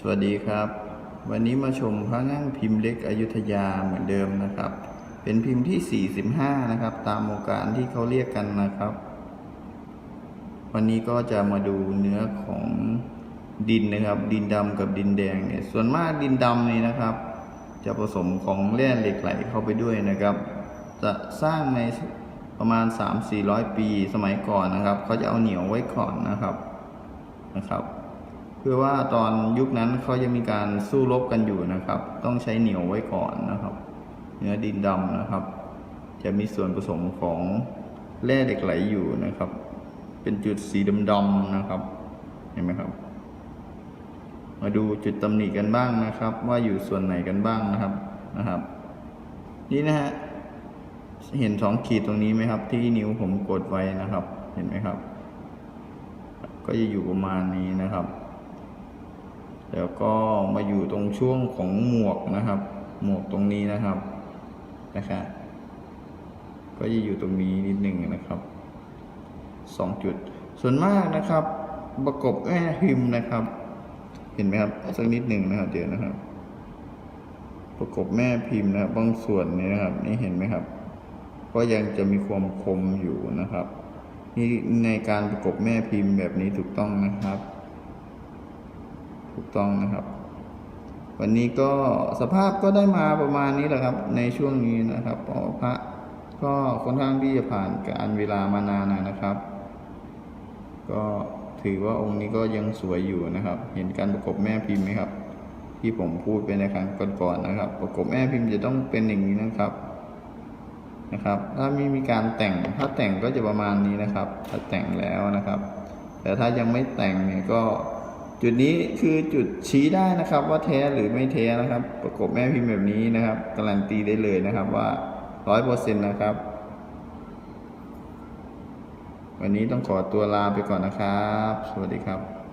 สวัสดีครับ วันนี้มาชมพระนั่งพิมพ์เล็กอยุธยาเหมือนเดิมนะครับ เป็นพิมพ์ที่ 45 นะครับ ตามโอกาสที่เขาเรียกกันนะครับ วันนี้ก็จะมาดูเนื้อของดินนะครับ ดินดำกับดินแดงเนี่ยส่วนมากดินดำนี่นะครับ จะผสมของแร่เหล็กไหลเข้าไปด้วยนะครับ จะสร้างในประมาณ 3-400 ปีสมัยก่อนนะครับเขาจะเอาเหนียวไว้ก่อนนะครับนะครับ เพื่อว่าตอนยุคนั้นเขายังมีการสู้รบกันอยู่นะครับ ต้องใช้เหนียวไว้ก่อนนะครับ เนื้อดินดำนะครับ จะมีส่วนผสมของแร่เหล็กไหลอยู่นะครับ เป็นจุดสีดำๆนะครับ เห็นไหมครับ มาดูจุดตำหนิกันบ้างนะครับ ว่าอยู่ส่วนไหนกันบ้างนะครับนะครับ นี่นะฮะเห็นสองขีดตรงนี้ไหมครับ ที่นิ้วผมกดไว้นะครับ เห็นไหมครับ ก็จะอยู่ประมาณนี้นะครับ แล้วก็มาอยู่ตรงช่วงของหมวกนะครับ หมวกตรงนี้นะครับนะครับก็จะอยู่ตรงนี้นิดหนึ่งนะครับสองจุด ส่วนมากนะครับ ประกบแม่พิมพ์นะครับ เห็นไหมครับสักนิดหนึ่งนะครับเดี๋ยวนะครับ ประกบแม่พิมพ์นะครับบางส่วนนี้นะครับ นี่เห็นไหมครับ ก็ยังจะมีความคมอยู่นะครับ นี่ในการประกบแม่พิมพ์แบบนี้ถูกต้องนะครับ ถูกต้องนะครับ วันนี้ก็สภาพก็ได้มาประมาณนี้แหละครับ ในช่วงนี้นะครับพระพระก็ค่อนข้างที่จะผ่านการเวลามานานนะครับ ก็ถือว่าองค์นี้ก็ยังสวยอยู่นะครับ เห็นการประกบแม่พิมพ์ไหมครับ ที่ผมพูดไปในครั้งก่อนๆนะครับ ประกบแม่พิมพ์จะต้องเป็นอย่างนี้นะครับนะครับ ถ้าไม่มีการแต่งถ้าแต่งก็จะประมาณนี้นะครับ ถ้าแต่งแล้วนะครับ แต่ถ้ายังไม่แต่งเนี่ยก็ จุดนี้คือจุดชี้ได้นะครับ ว่าแท้หรือไม่แท้นะครับ ประกบแม่พิมพ์แบบนี้นะครับการันตีได้เลยนะครับว่าร้อยเปอร์เซ็นต์นะครับ วันนี้ต้องขอตัวลาไปก่อนนะครับ สวัสดีครับ